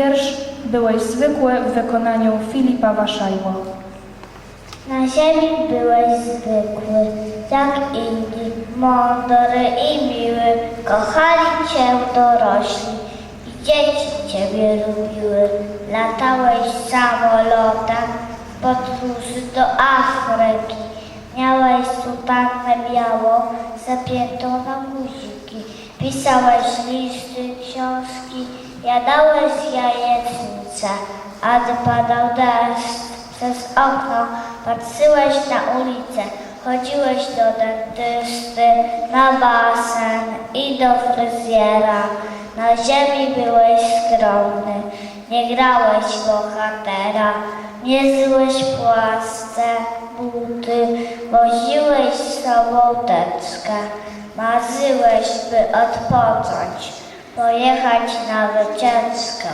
Wiersz byłeś zwykły w wykonaniu Filipa Waszajło. Na ziemi byłeś zwykły, jak inni, mądry i miły. Kochali Cię dorośli i dzieci Ciebie lubiły. Latałeś samolotem podróży do Afryki. Sutannę białą, zapiętą na guziki. Pisałeś listy, książki, jadałeś jajecznicę, a gdy padał deszcz, przez okno patrzyłeś na ulicę, chodziłeś do dentysty, na basen i do fryzjera. Na ziemi byłeś skromny, nie grałeś bohatera, nie złeś płasce, buty, woziłeś z sobą teczkę. Marzyłeś, by odpocząć, pojechać na wycieczkę.